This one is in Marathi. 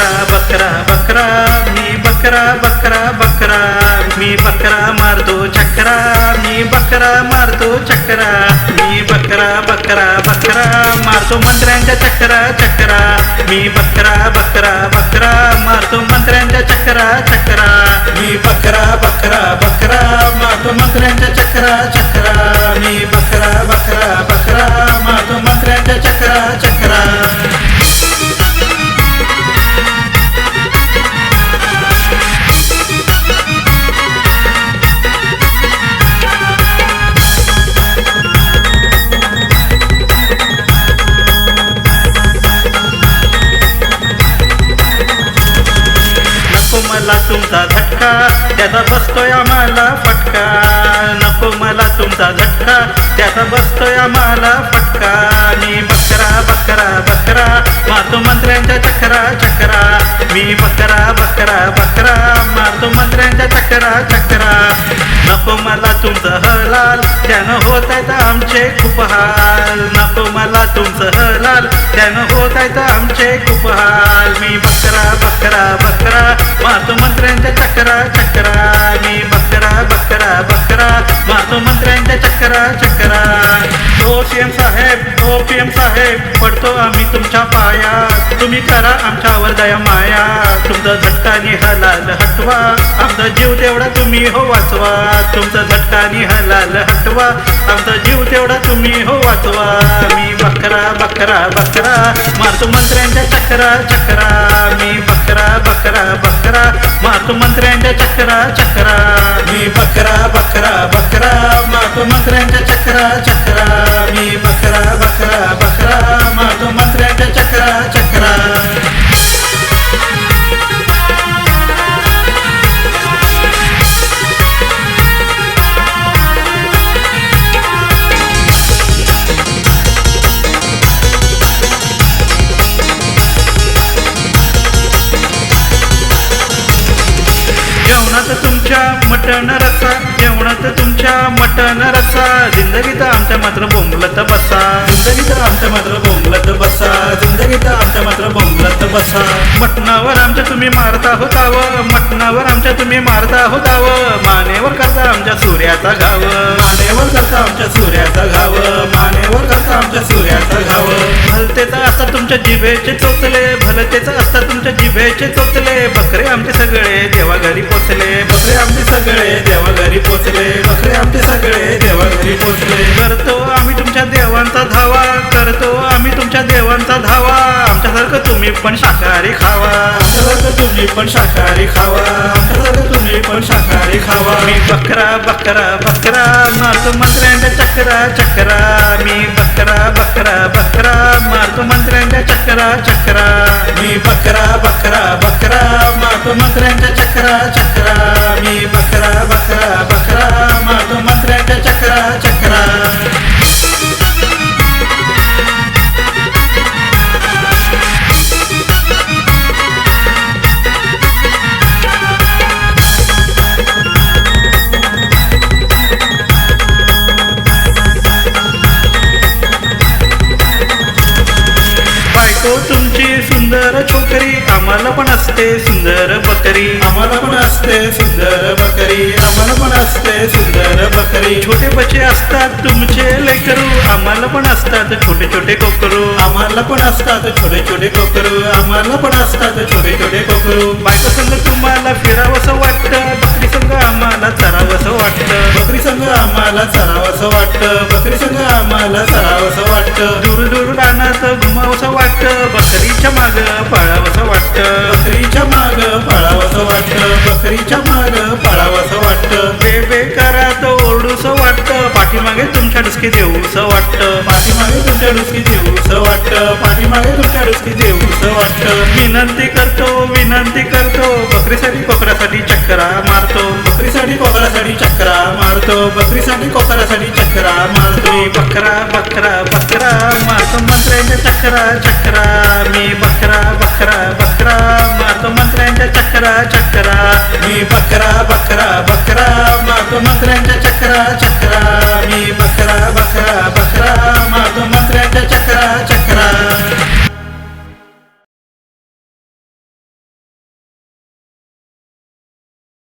బక్రా బక్రా బక్రా మీ బక్రా బక్రా బక్రా. మీ బక్రా మారుతో చక్రా మీ బక్రా మారుతో చక్రా. మీ బక్రా బక్రా బక్రా మారుతో మంత్రాంజ చక్రా చక్రా. మీ బక్రా బక్రా బక్రా మారుతో మంత్రాంజ చక్రా చక్రా. మీ బక్రా బక్రా బక్రా बसतोय आम्हाला फटका. नको मला तुमचा झटका. त्याचा बसतोय आम्हाला फटका. मी बकरा बकरा बकरा. मारतो मंत्र्यांच्या चक्रा चक्रा. मी बकरा बकरा बकरा. मारतो मंत्र्यांच्या चक्रा चक्रा. नको मला तुमचं हलाल. त्यानं होत आहेत आमचे खूप हाल. नको मला तुमचं हलाल. त्यानं होत आहेत आमचे खूप हाल. मी बकरा बकरा बकरा. मारतो मंत्र्यांच्या चक्रा चक्रा. ते चक्रा चक्रा. ओ पी एम साहेब ओ पी एम साहेब. पडतो आम्ही तुमच्या पाया तुम्ही करा आमच्यावर दया माया. तुमचा झटकानी हलाल हटवा. आमचा जीव तेवढा तुम्ही हो वाचवा. तुमचा झटका हलाल हटवा. आमचा जीव तेवढा तुम्ही हो वाचवा. मी बकरा बकरा बकरा. मारतो मंत्र्यांच्या चक्रा चक्रा. मी बकरा बकरा बकरा. मारतो मंत्र्यांच्या चक्रा चक्रा. मी बकरा बकरा बकरा. मारतो मंत्र्यांच्या चक्रा चक्रा मी तुमच्या मटण रसा जिंदगीत आमच्या मात्र बोंबलत बसा. जिंदगीत आमच्या मात्र बोंबलत बसा. जिंदगीत आमच्या मात्र बोंबलत बसा. मटणावर आमच्या तुम्ही मारता होताव. मटणावर आमच्या तुम्ही मारता होताव. मानेवर करता आमच्या सूर्याचा गाव. मानेवर करता आमच्या सूर्याचा असतात तुमच्या जिभेचे चोचले भलतेच असतात तुमच्या जिभेचे चोचले. बकरे आमचे सगळे देवा घरी पोचले. बकरे आमचे सगळे देवा घरी पोचले. बकरे आमचे सगळे देवा घरी पोचले. करतो आम्ही तुमच्या देवांचा धावा करतो आम्ही तुमच्या देवांचा धावा. आमच्यासारखं तुम्ही पण शाकाहारी खावा. आमच्यासारखं तुम्ही पण शाकाहारी खावा. शाकाहारी खावा मी बकरा बकरा बकरा मारतो मंत्र्यांच्या चक्रा चक्रा मी बकरा बकरा बकरा मारतो मंत्र्यांच्या चक्रा चक्रा मी बकरा बकरा बकरा मारतो मंत्र्यांच्या चक्रा चक्रा मी बकरा बकरा बकरा मारतो बायको तुमची सुंदर छोकरी. आम्हाला पण असते सुंदर बकरी. आम्हाला पण असते सुंदर बकरी. आम्हाला पण असते सुंदर बकरी. छोटे बच्चे असतात तुमचे लेकरू आम्हाला पण असतात छोटे छोटे कोकरू. आम्हाला पण असतात छोटे छोटे कोकरू. आम्हाला पण असतात छोटे छोटे कोकरू. बायको संग तुम्हाला फिरावंसं वाटतं. बकरी संग आम्हाला चरावंसं वाटतं. बकरी संग आम्हाला चरावंसं वाटतं. बकरी संग आम्हाला चरावंसं बकरीच्या माग पळावंसं वाटतं. बकरीच्या माग पळावंसं वाटतं. बकरीच्या माग पळावंसं वाटतं. बेबे करात ओरडूसं वाटतं. पाठीमागे तुमच्या डुसकी देऊसं वाटतं. पाठीमागे तुमच्या डुसकी देऊसं वाटतं. पाठीमागे तुमच्या डुसकी देऊसं वाटतं. विनंती करतो विनंती करतो. बकरीसाठी बकरीसाठी चक्रा मारतो. बकरीसाठी कोकरासाठी चक्रा मारतो मी बकरा बकरा बकरा मारतो मंत्र्यांच्या चक्रा चक्रा मी बकरा बकरा बकरा मारतो मंत्र्यांच्या चक्रा चक्रा मी बकरा बकरा बकरा मारतो मंत्र्यांच्या चक्रा चक्रा मी बकरा बकरा बकरा